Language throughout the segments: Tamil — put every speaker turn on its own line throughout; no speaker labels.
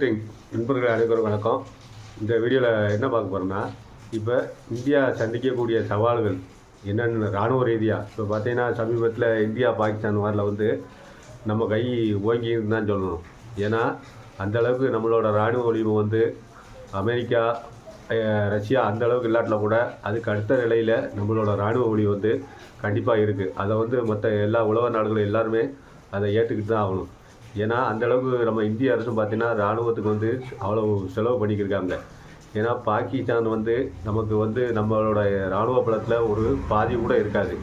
நண்பர்கள் அனைவரும் வணக்கம். இந்த வீடியோவில் என்ன பார்க்க போகிறோம்னா இப்போ இந்தியா சந்திக்கக்கூடிய சவால்கள் என்னென்னு இராணுவ ரீதியாக இப்போ பார்த்தீங்கன்னா சமீபத்தில் இந்தியா பாகிஸ்தான் வாரில் வந்து நம்ம கை ஓங்கின்னு தான் சொல்லணும். ஏன்னா அந்தளவுக்கு நம்மளோட இராணுவ வலிமை வந்து அமெரிக்கா ரஷ்யா அந்த அளவுக்கு இல்லாட்டில் கூட அதுக்கு அடுத்த நிலையில் நம்மளோட இராணுவ வலி வந்து கண்டிப்பாக இருக்குது அதை வந்து மற்ற எல்லா உலக நாடுகளும் எல்லாருமே அதை ஏற்றுக்கிட்டு தான் ஆகணும். ஏன்னா அந்த அளவுக்கு நம்ம இந்திய அரசும் பார்த்தீங்கன்னா இராணுவத்துக்கு வந்து அவ்வளோ செலவு பண்ணிக்கிருக்காங்க. ஏன்னா பாகிஸ்தான் வந்து நமக்கு வந்து நம்மளோட இராணுவ பலத்தில் ஒரு பாதி கூட இருக்காது.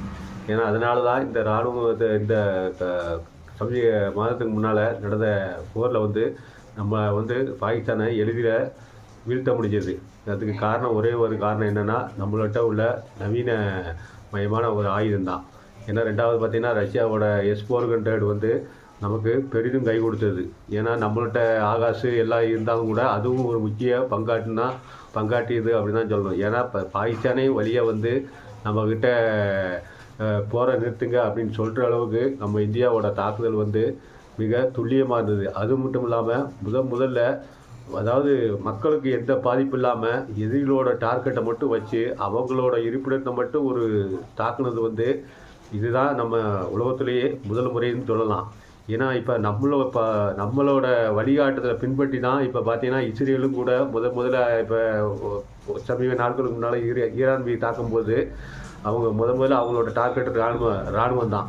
ஏன்னா அதனால தான் இந்த இராணுவத்தை இந்த க- சமீப மாதத்துக்கு முன்னால் நடந்த போரில் வந்து நம்ம வந்து பாகிஸ்தானை எளிதில் வீழ்த்த முடிஞ்சது. அதுக்கு காரணம் ஒரே ஒரு காரணம் என்னென்னா நம்மள்கிட்ட உள்ள நவீன மயமான ஒரு ஆயுதம் தான் ஏன்னா ரெண்டாவது பார்த்தீங்கன்னா ரஷ்யாவோட எஸ் ஃபோர் ஹண்ட்ரட் வந்து நமக்கு பெரிதும் கை கொடுத்தது. ஏன்னா நம்மள்கிட்ட ஆகாசு எல்லாம் இருந்தாலும் கூட அதுவும் ஒரு முக்கிய பங்காட்டுனா பங்காட்டியது அப்படின்னு தான் சொல்லணும் ஏன்னா இப்போ பாகிஸ்தானே வழியாக வந்து நம்மக்கிட்ட போரை நிறுத்துங்க அப்படின்னு சொல்கிற அளவுக்கு நம்ம இந்தியாவோட தாக்குதல் வந்து மிக துல்லியமாக இருந்தது. அது மட்டும் இல்லாமல் முதல் முதல்ல அதாவது மக்களுக்கு எந்த பாதிப்பு இல்லாமல் எதிரிகளோட டார்கெட்டை மட்டும் வச்சு அவங்களோட இருப்பிடத்தை மட்டும் ஒரு தாக்குனது வந்து இதுதான் நம்ம உலகத்திலேயே முதல் முறைன்னு சொல்லலாம். ஏன்னா இப்போ நம்மளோ இப்போ நம்மளோட வழிகாட்டுதலை பின்பற்றி தான் இப்போ பார்த்தீங்கன்னா இஸ்ரேலும் கூட முத முதல்ல இப்போ சமீப நாட்களுக்கு முன்னால் ஈர ஈரான் மீது தாக்கும்போது அவங்க முத முதல்ல அவங்களோட டார்கெட் இராணுவ இராணுவம் தான்.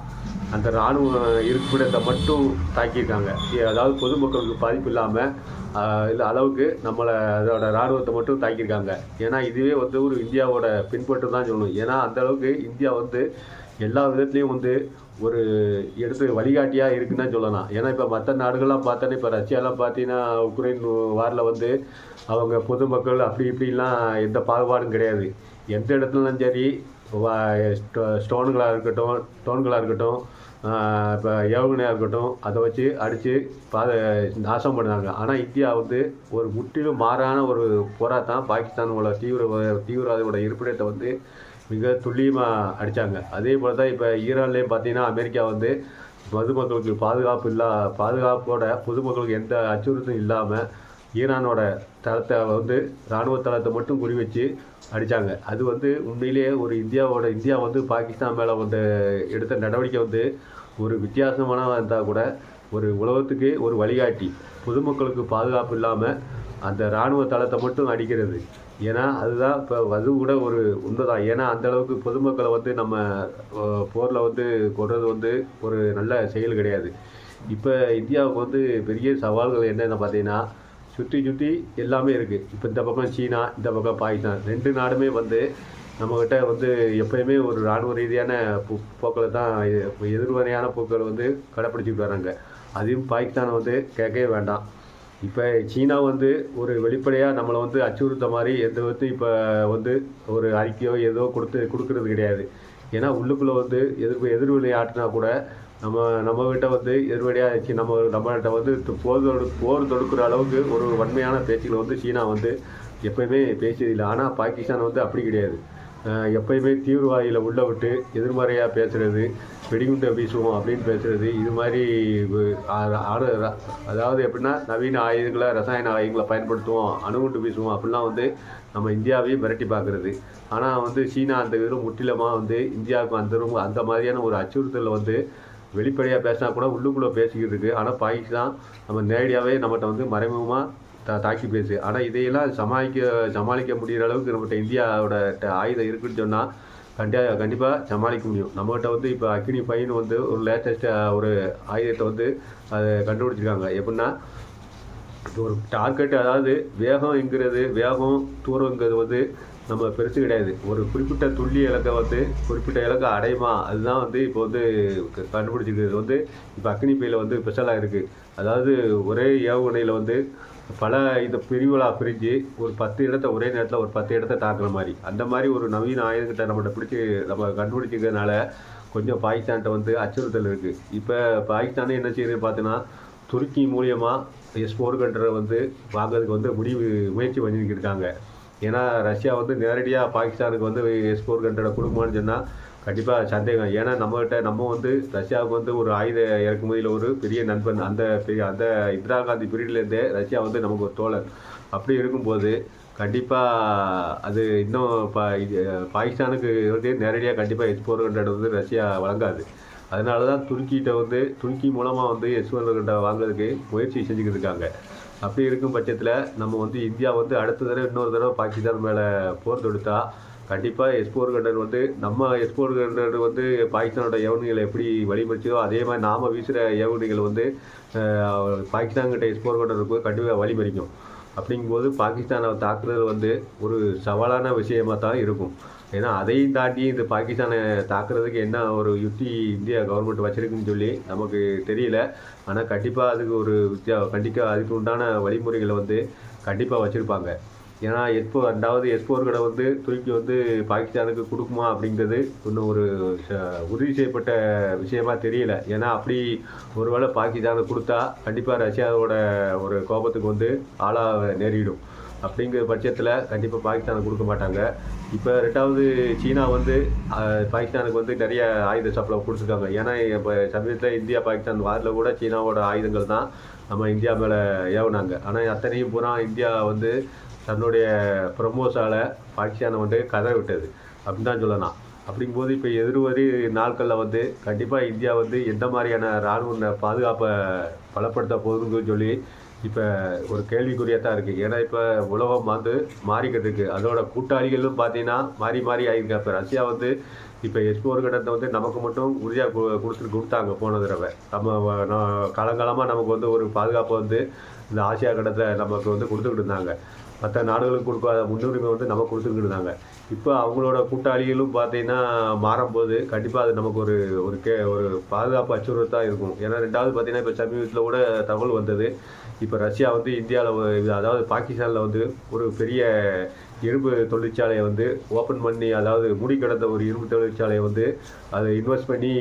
அந்த இராணுவ இருப்பிடத்தை மட்டும் தாக்கியிருக்காங்க. அதாவது பொதுமக்களுக்கு பாதிப்பு இல்லாமல் இல்லை அளவுக்கு நம்மளை அதோட இராணுவத்தை மட்டும் தாக்கியிருக்காங்க. ஏன்னா இதுவே வந்து ஒரு இந்தியாவோட பின்பற்று தான் சொல்லணும். ஏன்னா அந்த அளவுக்கு இந்தியா வந்து எல்லா விதத்துலேயும் வந்து ஒரு எடுத்து வழிகாட்டியாக இருக்குன்னு சொல்லலாம். ஏன்னா இப்போ மற்ற நாடுகள்லாம் பார்த்தோன்னா இப்போ ரஷ்யாலாம் பார்த்தீங்கன்னா உக்ரைன் வாரில் வந்து அவங்க பொதுமக்கள் அப்படி இப்படிலாம் எந்த பாகுபாடும் கிடையாது. எந்த இடத்துலலாம் சரி ஸ்டோனுகளாக இருக்கட்டும் ஸ்டோன்களாக இருக்கட்டும் இப்போ ஏவுகணையாக இருக்கட்டும் அதை வச்சு அடித்து பாத நாசம் பண்ணாங்க. ஆனால் இந்தியா வந்து ஒரு முற்றிலும் மாறான ஒரு போராட்டம். பாகிஸ்தானோட தீவிர தீவிரவாதியோட இருப்பிடத்தை வந்து மிக துல்லியமாக அடித்தாங்க அதே போல் தான் இப்போ ஈரான்லேயும் பார்த்தீங்கன்னா அமெரிக்கா வந்து பொதுமக்களுக்கு பாதுகாப்பு இல்லா பாதுகாப்போட பொதுமக்களுக்கு எந்த அச்சுறுத்தலும் இல்லாமல் ஈரானோட தளத்தை வந்து இராணுவ தளத்தை மட்டும் குறி வச்சு அடித்தாங்க அது வந்து உண்மையிலேயே ஒரு இந்தியாவோட இந்தியா வந்து பாகிஸ்தான் மேலே வந்து எடுத்த நடவடிக்கை வந்து ஒரு வித்தியாசமான இருந்தால் கூட ஒரு உலகத்துக்கு ஒரு வழிகாட்டி. பொதுமக்களுக்கு பாதுகாப்பு இல்லாமல் அந்த இராணுவ தளத்தை மட்டும் அடிக்கிறது. ஏன்னா அதுதான் இப்போ அது கூட ஒரு உண்மைதான். ஏன்னா அந்த அளவுக்கு பொதுமக்களை வந்து நம்ம போரில் வந்து கொடுறது வந்து ஒரு நல்ல செயல் கிடையாது. இப்போ இந்தியாவுக்கு வந்து பெரிய சவால்கள் என்னென்ன பார்த்தீங்கன்னா சுற்றி சுற்றி எல்லாமே இருக்குது இப்போ இந்த பக்கம் சீனா இந்த பக்கம் பாகிஸ்தான். ரெண்டு நாடுமே வந்து நம்மக்கிட்ட வந்து எப்பயுமே ஒரு இராணுவ ரீதியான போ போக்களை தான் எதிர்மறையான போக்களை வந்து கடைப்பிடிச்சிட்டு வராங்க. அதையும் பாகிஸ்தானை வந்து கேட்கவே வேண்டாம். இப்போ சீனா வந்து ஒரு வெளிப்படையாக நம்மளை வந்து அச்சுறுத்த மாதிரி எந்த விதத்தையும் இப்போ வந்து ஒரு அறிக்கையோ ஏதோ கொடுத்து கொடுக்கறது கிடையாது. ஏன்னா உள்ளுக்குள்ளே வந்து எதிர்ப்பு எதிர்வினை ஆட்டினா கூட நம்ம நம்மகிட்ட வந்து எதிர்வடியாக நம்ம நம்மகிட்ட வந்து போர் தொடு போர் தொடுக்கிற அளவுக்கு ஒரு வன்மையான பேச்சுக்களை வந்து சீனா வந்து எப்பயுமே பேசியதில்லை. ஆனால் பாகிஸ்தான் வந்து அப்படி கிடையாது. எப்பயுமே தீவிரவாதியில் உள்ளே விட்டு எதிர்மறையாக பேசுகிறது வெடிகுண்டை வீசுவோம் அப்படின்னு பேசுகிறது இது மாதிரி அதாவது எப்படின்னா நவீன ஆயுதங்களை ரசாயன ஆயுதங்களை பயன்படுத்துவோம் அணுகுண்டு வீசுவோம் அப்படிலாம் வந்து நம்ம இந்தியாவையும் மிரட்டி பார்க்குறது. ஆனால் வந்து சீனா அந்த இதில் முற்றிலுமாக வந்து இந்தியாவுக்கு அந்த அந்த மாதிரியான ஒரு அச்சுறுத்தலை வந்து வெளிப்படையாக பேசினா கூட உள்ளுக்குள்ளே பேசிக்கிட்டு இருக்குது ஆனால் பாகிஸ்தான் நம்ம நேரடியாகவே நம்மகிட்ட வந்து மறைமுகமாக தா தாக்கி பேசு ஆனால் இதையெல்லாம் சமாளிக்க சமாளிக்க முடிகிற அளவுக்கு நம்மகிட்ட இந்தியாவோட ஆயுதம் இருக்குன்னு சொன்னால் கண்டிப்பாக கண்டிப்பாக சமாளிக்க முடியும். நம்மகிட்ட வந்து இப்போ அக்னி பையன் வந்து ஒரு லேட்டஸ்ட்டாக ஒரு ஆயுதத்தை வந்து அதை கண்டுபிடிச்சிருக்காங்க. எப்படின்னா ஒரு டார்கெட் அதாவது வேகம் எங்கிறது வேகம் தூரங்கிறது வந்து நம்ம பெருசு கிடையாது. ஒரு குறிப்பிட்ட துள்ளி இலக்கை வந்து குறிப்பிட்ட இலக்கை அடையுமா? அதுதான் வந்து இப்போ வந்து கண்டுபிடிச்சிருக்கிறது வந்து இப்போ அக்னி பையில் வந்து ஸ்பெஷலாக இருக்குது அதாவது ஒரே ஏவுகணையில் வந்து பல இந்த பிரிவுகளாக பிரிஞ்சு ஒரு பத்து இடத்த ஒரே நேரத்தில் ஒரு பத்து இடத்த தாக்குற மாதிரி. அந்த மாதிரி ஒரு நவீன ஆயுதங்கிட்ட நம்மகிட்ட பிடிச்சி நம்ம கண்டுபிடிச்சிக்கிறதுனால கொஞ்சம் பாகிஸ்தான்கிட்ட வந்து அச்சுறுத்தல் இருக்குது இப்போ பாகிஸ்தானே என்ன செய்யுது பார்த்தீங்கன்னா துருக்கி மூலியமாக எஸ் ஃபோர் கண்ட்ரை வந்து வாங்குறதுக்கு வந்து முடிவு முயற்சி பண்ணிக்கிட்டு இருக்காங்க. ஏன்னா ரஷ்யா வந்து நேரடியாக பாகிஸ்தானுக்கு வந்து எஸ் ஃபோர் ஹண்ட்ரடை கொடுக்குமான்னு சொன்னால் கண்டிப்பாக சந்தேகம். ஏன்னா நம்மகிட்ட நம்ம வந்து ரஷ்யாவுக்கு வந்து ஒரு ஆயுத இறக்குமதியில் ஒரு பெரிய நண்பன். அந்த பெரிய அந்த இந்திரா காந்தி பீரியட்லேருந்தே ரஷ்யா வந்து நமக்கு ஒரு தோழர் அப்படி இருக்கும்போது கண்டிப்பாக அது இன்னும் பா இது பாகிஸ்தானுக்கு வந்து நேரடியாக கண்டிப்பாக எஸ் ஃபோர் ஹண்ட்ரட் வந்து ரஷ்யா வழங்காது. அதனால தான் துருக்கிகிட்ட வந்து துருக்கி மூலமாக வந்து எஸ் ஃபோர் ஹண்ட்ரட் வாங்குறதுக்கு முயற்சி செஞ்சுக்கிட்டு இருக்காங்க. அப்படி இருக்கும் பட்சத்தில் நம்ம வந்து இந்தியா வந்து அடுத்த தடவை இன்னொரு தடவை பாகிஸ்தான் மேலே போர் தொடுத்தா கண்டிப்பாக எஸ்போர் கண்டர் வந்து நம்ம எஸ்போர் கண்டர் வந்து பாகிஸ்தானோட ஏவுகணைகளை எப்படி வழிமறிச்சதோ அதே மாதிரி நாம் வீசுகிற ஏவுகணைகள் வந்து பாகிஸ்தான்கிட்ட எஸ்போர் கண்டருக்கு கண்டிப்பாக வழிமறிக்கும். அப்படிங்கும்போது பாகிஸ்தானை தாக்குதல் வந்து ஒரு சவாலான விஷயமாக தான் இருக்கும். ஏன்னா அதையும் தாண்டி இந்த பாகிஸ்தானை தாக்குறதுக்கு என்ன ஒரு யுக்தி இந்தியா கவர்மெண்ட் வச்சிருக்குன்னு சொல்லி நமக்கு தெரியல. ஆனால் கண்டிப்பாக அதுக்கு ஒரு வித்தியா கண்டிப்பாக அதுக்கு உண்டான வழிமுறைகளை வந்து கண்டிப்பாக வச்சுருப்பாங்க. ஏன்னா எஸ்போ ரெண்டாவது எஸ்போர்களை வந்து துருக்கி வந்து பாகிஸ்தானுக்கு கொடுக்குமா அப்படிங்கிறது இன்னும் ஒரு ச- உறுதி செய்யப்பட்ட விஷயமா தெரியல. ஏன்னா அப்படி ஒருவேளை பாகிஸ்தானுக்கு கொடுத்தா கண்டிப்பாக ரஷ்யாவோட ஒரு கோபத்துக்கு வந்து ஆளாக நேரிடும். அப்படிங்கிற பட்சத்தில் கண்டிப்பாக பாகிஸ்தானுக்கு கொடுக்க மாட்டாங்க. இப்போ ரெண்டாவது சீனா வந்து பாகிஸ்தானுக்கு வந்து நிறைய ஆயுத சப்ளை கொடுத்துருக்காங்க. ஏன்னா இப்போ சமீபத்தில் இந்தியா பாகிஸ்தான் வாரில் கூட சீனாவோட ஆயுதங்கள் தான் நம்ம இந்தியா மேலே ஏவுனாங்க. ஆனால் அத்தனையும் பூரா இந்தியா வந்து தன்னுடைய ப்ரமோஸால் பாகிஸ்தானை வந்து கதை விட்டது அப்படின்னு தான் சொல்லலாம். அப்படிங்கும்போது இப்போ எதிர்வரி நாட்களில் வந்து கண்டிப்பாக இந்தியா வந்து எந்த மாதிரியான இராணுவ பாதுகாப்பை பலப்படுத்த போகுதுன்னு சொல்லி இப்போ ஒரு கேள்விக்குறியாக தான் இருக்குது ஏன்னா இப்போ உலகம் வந்து மாறிக்கிட்டு இருக்குது அதோட கூட்டாளிகளும் பார்த்தீங்கன்னா மாறி மாறி ஆகிருக்கா இப்போ ரஷ்யா வந்து இப்போ எஸ்போர் கடத்தை வந்து நமக்கு மட்டும் உறுதியாக கொடுத்துட்டு கொடுத்தாங்க போன தடவை. நம்ம காலங்காலமாக நமக்கு வந்து ஒரு பாதுகாப்பு வந்து இந்த ஆசியா கட்டத்தில் நமக்கு வந்து கொடுத்துக்கிட்டு இருந்தாங்க. மற்ற நாடுகளுக்கு கொடுக்காத முன்னுரிமை வந்து நம்ம கொடுத்துக்கிட்டு இருந்தாங்க இப்போ அவங்களோட கூட்டாளிகளும் பார்த்தீங்கன்னா மாறும்போது கண்டிப்பாக அது நமக்கு ஒரு ஒரு கே ஒரு பாதுகாப்பு அச்சுறுத்தாக இருக்கும். ஏன்னா ரெண்டாவது பார்த்தீங்கன்னா இப்போ சமீபத்தில் கூட தகவல் வந்தது. இப்போ ரஷ்யா வந்து இந்தியாவில் அதாவது பாகிஸ்தானில் வந்து ஒரு பெரிய இரும்பு தொழிற்சாலையை வந்து ஓப்பன் பண்ணி அதாவது மூடி கிடந்த ஒரு இரும்பு தொழிற்சாலையை வந்து அதை இன்வெஸ்ட் பண்ணி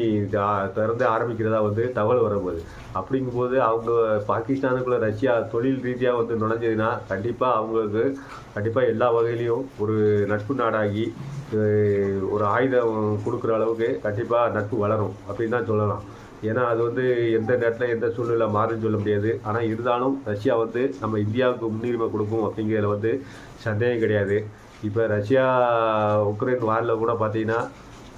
திறந்து ஆரம்பிக்கிறதா வந்து தகவல் வரும்போது அப்படிங்கும்போது அவங்க பாகிஸ்தானுக்குள்ள ரஷ்யா தொழில் ரீதியாக வந்து நுழைஞ்சதுன்னா கண்டிப்பாக அவங்களுக்கு கண்டிப்பாக எல்லா வகையிலையும் ஒரு நட்பு நாடாகி ஒரு ஆயுதம் கொடுக்குற அளவுக்கு கண்டிப்பாக நட்பு வளரும் அப்படின்னு தான் சொல்லலாம். ஏன்னா அது வந்து எந்த நேரத்தில் எந்த சூழ்நிலை மாறுன்னு சொல்ல முடியாது. ஆனால் இருந்தாலும் ரஷ்யா வந்து நம்ம இந்தியாவுக்கு முன்னுரிமை கொடுக்கும் அப்படிங்கிறதுல வந்து சந்தேகம் கிடையாது. இப்போ ரஷ்யா உக்ரைன் வாரில் கூட பார்த்தீங்கன்னா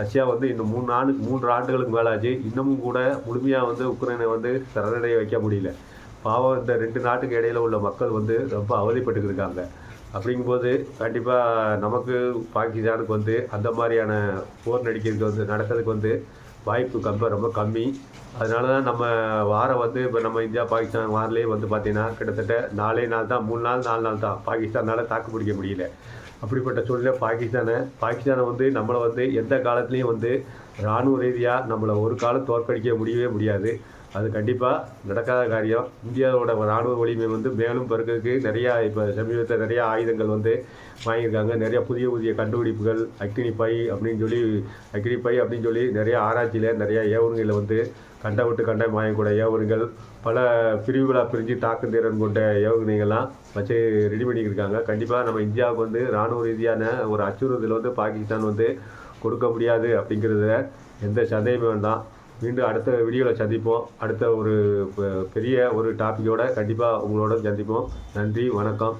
ரஷ்யா வந்து இன்னும் மூணு ஆண்டு மூன்று ஆண்டுகளுக்கு மேலாச்சு. இன்னமும் கூட முழுமையாக வந்து உக்ரைனை வந்து சரணடைய வைக்க முடியல. பாவம் இந்த ரெண்டு நாட்டுக்கு இடையில உள்ள மக்கள் வந்து ரொம்ப அவதிப்பட்டு இருக்காங்க. அப்படிங்கும்போது கண்டிப்பாக நமக்கு பாகிஸ்தானுக்கு வந்து அந்த மாதிரியான போர் நடிக்கிறதுக்கு வந்து நடக்கிறதுக்கு வந்து வாய்ப்பு கம்ப ரொம்ப கம்மி. அதனால தான் நம்ம வாரம் வந்து இப்போ நம்ம இந்தியா பாகிஸ்தான் வாரிலே வந்து பார்த்தீங்கன்னா கிட்டத்தட்ட நாலே நாள் தான் மூணு நாள் நாலு நாள் தான் பாகிஸ்தானால் தாக்கு பிடிக்க முடியல. அப்படிப்பட்ட சூழ்நிலை பாகிஸ்தானை பாகிஸ்தானை வந்து நம்மளை வந்து எந்த காலத்துலேயும் வந்து இராணுவ ரீதியாக நம்மளை ஒரு காலம் தோற்கடிக்க முடியவே முடியாது. அது கண்டிப்பாக நடக்காத காரியம். இந்தியாவோட ராணுவ வலிமை வந்து மேலும் பெருக்கிறதுக்கு நிறையா இப்போ சமீபத்தில் நிறையா ஆயுதங்கள் வந்து வாங்கியிருக்காங்க. நிறையா புதிய புதிய கண்டுபிடிப்புகள் அக்னி பை அப்படின்னு சொல்லி அக்னி பை அப்படின்னு சொல்லி நிறைய ஆராய்ச்சியில் நிறையா ஏவுகணைகளை வந்து கண்ட விட்டு கண்ட மாயக்கூட ஏவுகணைகள் பல பிரிவுகளாக பிரிஞ்சு தாக்கு திறன் கொண்ட ஏவுகணைகள்லாம் வச்சு ரெடி பண்ணியிருக்காங்க கண்டிப்பாக நம்ம இந்தியாவுக்கு வந்து இராணுவ ரீதியான ஒரு அச்சுறுத்தல் வந்து பாகிஸ்தான் வந்து கொடுக்க முடியாது அப்படிங்கிறத எந்த சந்தேகமே வேண்டாம். மீண்டும் அடுத்த வீடியோவில் சந்திப்போம். அடுத்த ஒரு பெ- பெரிய ஒரு டாப்பிக்கோடு கண்டிப்பாக உங்களோட சந்திப்போம். நன்றி வணக்கம்.